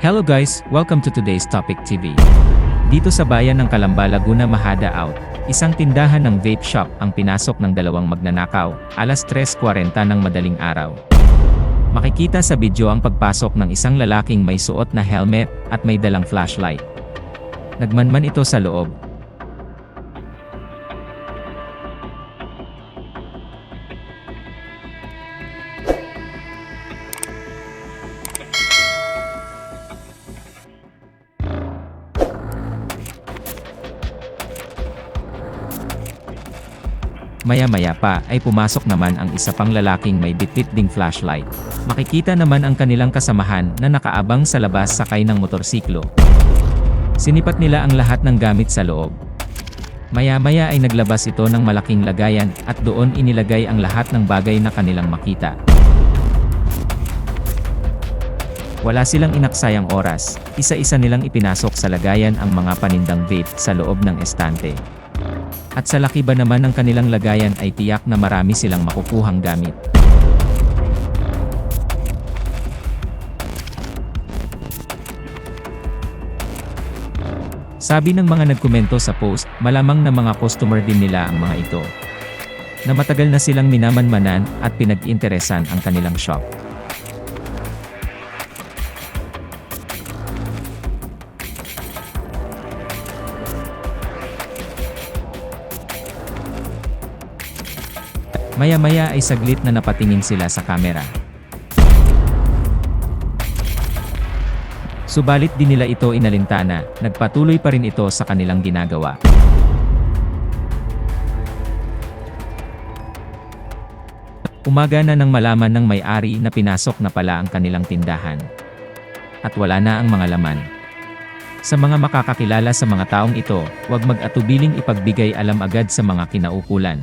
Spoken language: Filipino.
Hello guys, welcome to today's Topic TV. Dito sa bayan ng Calamba, Laguna Mahada Out, isang tindahan ng vape shop ang pinasok ng dalawang magnanakaw, alas 3.40 ng madaling araw. Makikita sa video ang pagpasok ng isang lalaking may suot na helmet at may dalang flashlight. Nagmanman ito sa loob. Maya-maya pa ay pumasok naman ang isa pang lalaking may bitbit ding flashlight. Makikita naman ang kanilang kasamahan na nakaabang sa labas sakay ng motorsiklo. Sinipat nila ang lahat ng gamit sa loob. Maya-maya ay naglabas ito ng malaking lagayan at doon inilagay ang lahat ng bagay na kanilang makita. Wala silang inaksayang oras, isa-isa nilang ipinasok sa lagayan ang mga panindang vape sa loob ng estante. At sa laki ba naman ng kanilang lagayan ay tiyak na marami silang makukuhang gamit. Sabi ng mga nagkomento sa post, malamang na mga customer din nila ang mga ito. Na matagal na silang minamanmanan at pinag-interesan ang kanilang shop. Maya-maya ay saglit na napatingin sila sa kamera. Subalit di nila ito inalintana, nagpatuloy pa rin ito sa kanilang ginagawa. Umaga na nang malaman ng may-ari na pinasok na pala ang kanilang tindahan. At wala na ang mga laman. Sa mga makakakilala sa mga taong ito, huwag mag-atubiling ipagbigay alam agad sa mga kinaukulan.